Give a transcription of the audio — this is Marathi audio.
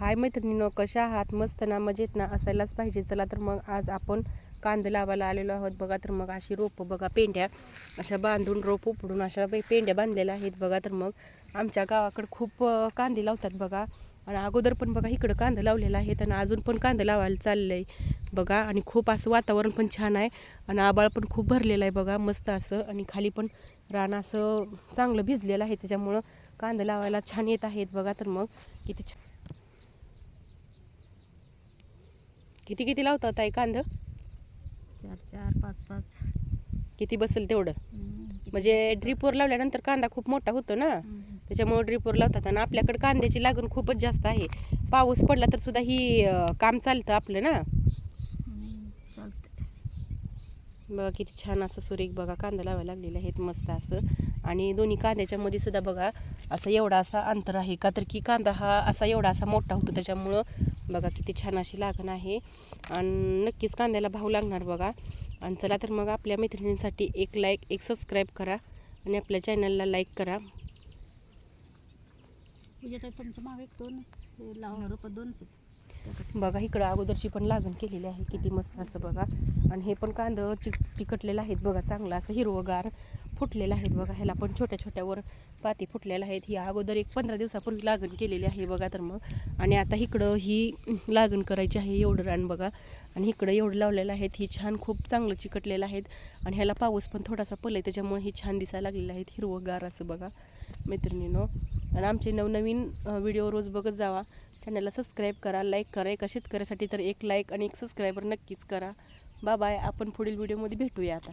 हाय मैत्रिणीनो कशा आहात? मस्त ना मजेत ना? असायलाच पाहिजे. चला तर मग आज आपण कांदे लावायला आलेलो आहोत. बघा तर मग अशी रोपं बघा पेंड्या अशा बांधून रोप उपडून अशा पेंड्या बांधलेल्या आहेत. बघा तर मग आमच्या गावाकडे खूप कांदे लावतात बघा. आणि अगोदर पण बघा इकडं कांदा लावलेलं आहेत आणि अजून पण कांदा लावायला चाललं आहे बघा. आणि खूप असं वातावरण पण छान आहे आणि आबाळ पण खूप भरलेलं आहे बघा. मस्त असं आणि खाली पण रान असं चांगलं भिजलेलं आहे. त्याच्यामुळं कांदा लावायला छान येत आहेत बघा तर मग. किती छान किती किती लावतात आई कांद? चार चार पाच पाच. किती बसेल तेवढं? म्हणजे? ड्रीपवर लावल्यानंतर कांदा खूप मोठा होतो ना? त्याच्यामुळे ड्रीपवर लावतात आणि आपल्याकडे कांद्याची लागण खूपच जास्त आहे. पाऊस पडला तर सुद्धा ही काम चालतं आपलं ना? बघा किती छान असं सुरेख बघा कांदा लावायला लागलेले आहेत मस्त असं. आणि दोन्ही कांद्याच्या मध्ये सुद्धा बघा असं एवढा असा अंतर आहे का तर की कांदा हा असा एवढा असा मोठा होतो त्याच्यामुळं बघा किती छान अशी लागण आहे. आणि नक्कीच कांद्याला भाव लागणार बघा. आणि चला तर मग आपल्या मैत्रिणींसाठी एक लाईक एक सबस्क्राईब करा. आणि आपल्या चॅनलला लाईक करा. तुमच्या मागे दोनच लावणार रुपये दोनच. बघा इकडं अगोदरची पण लागण केलेली आहे. किती मस्त असं बघा. आणि हे पण कांदं चिक चिकटलेलं आहेत बघा चांगलं असं हिरवगार. फुटलेलं आहेत बघा. ह्याला पण छोट्या छोट्यावर पाती फुटलेल्या आहेत. ही अगोदर एक पंधरा दिवसापूर्वी लागण केलेली आहे बघा तर मग. आणि आता इकडं ही लागण करायची आहे एवढं रान बघा. आणि इकडं एवढं लावलेलं आहेत. ही छान खूप चांगलं चिकटलेलं आहेत. आणि ह्याला पाऊस पण थोडासा पडला त्याच्यामुळे ही छान दिसायला लागलेलं आहेत हिरवंगार असं बघा मैत्रिणीनो. आणि आमचे नवनवीन व्हिडिओ रोज बघत जावा. चॅनलला सबस्क्राईब करा लाईक करा. एका शेतकऱ्यासाठी तर एक लाईक आणि एक सबस्क्रायबर नक्कीच करा. बा बाय. आपण पुढील व्हिडिओमध्ये भेटूया आता.